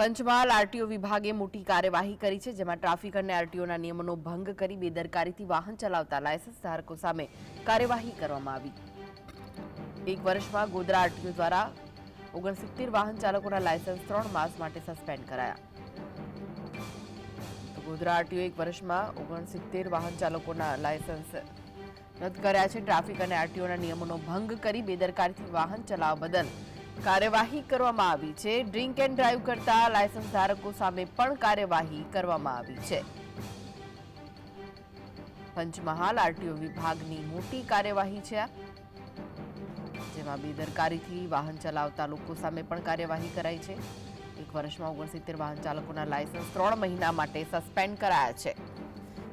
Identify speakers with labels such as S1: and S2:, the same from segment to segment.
S1: Panchmahal RTO વિભાગે મોટી કાર્યવાહી કરી છે, જેમાં ટ્રાફિક અને આરટીઓના નિયમોનો ભંગ કરી બેદરકારીથી વાહન ચલાવતા લાયસન્સ ધારકો સામે કાર્યવાહી કરવામાં આવી. એક વર્ષમાં ગોધરા આરટીઓ દ્વારા ઓગણસિત્તેર વાહન ચાલકોના લાયસન્સ ત્રણ માસ માટે સસ્પેન્ડ કરાયા. ગોધરા આરટીઓ એક વર્ષમાં ઓગણસિત્તેર વાહન ચાલકોના લાયસન્સ રદ કર્યા છે. ટ્રાફિક અને આરટીઓના નિયમોનો ભંગ કરી બેદરકારીથી વાહન ચલાવવા બદલ કાર્યવાહી કરવામાં આવી છે. ડ્રિંક એન્ડ ડ્રાઈવ કરતા લાયસન્સ ધારકો સામે પણ કાર્યવાહી કરવામાં આવી છે. પંચમહાલ આરટીઓ વિભાગની મોટી કાર્યવાહી છે જેમાં બેદરકારીથી વાહન ચલાવતા લોકો સામે પણ કાર્યવાહી કરાઈ છે. એક વર્ષમાં ઓગણસિત્તેર વાહન ચાલકોના લાયસન્સ ત્રણ મહિના માટે સસ્પેન્ડ કરાયા છે.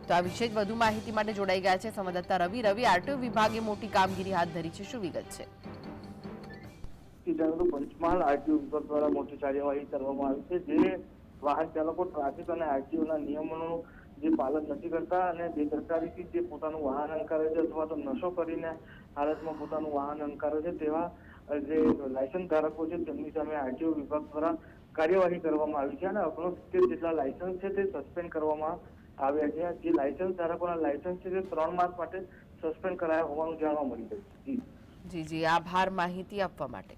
S1: તો આ વિશે વધુ માહિતી માટે જોડાઈ ગયા છે. સંવાદદાતા રવિ. રવિ, આરટીઓ વિભાગે મોટી કામગીરી હાથ ધરી છે. શું વિગત છે?
S2: કે જાણે પંચમહાલ આરટીઓ વિભાગ દ્વારા મોટી કાર્યવાહી કરવામાં આવી છે, જે વાહન ચાલકો ટ્રાફિક અને આરટીઓના નિયમોનું જે પાલન નથી કરતા અને બેદરકારીથી જે પોતાનું વાહન અંકારે છે અથવા તો નશો કરીને હાલતમાં પોતાનું વાહન અંકારે છે, તેવા જે લાયસન્સ ધારકો છે, તેમની સામે આરટીઓ વિભાગ દ્વારા કાર્યવાહી કરવામાં આવી છે અને ઓગણસિત્તેર જેટલા લાયસન્સ છે તે સસ્પેન્ડ કરવામાં આવ્યા છે. જે લાયસન્સ ધારકોના લાયસન્સ છે તે ત્રણ માસ માટે સસ્પેન્ડ કરાયા હોવાનું જાણવા મળી રહ્યું છે.
S1: જી જી. આભાર માહિતી આપવા માટે.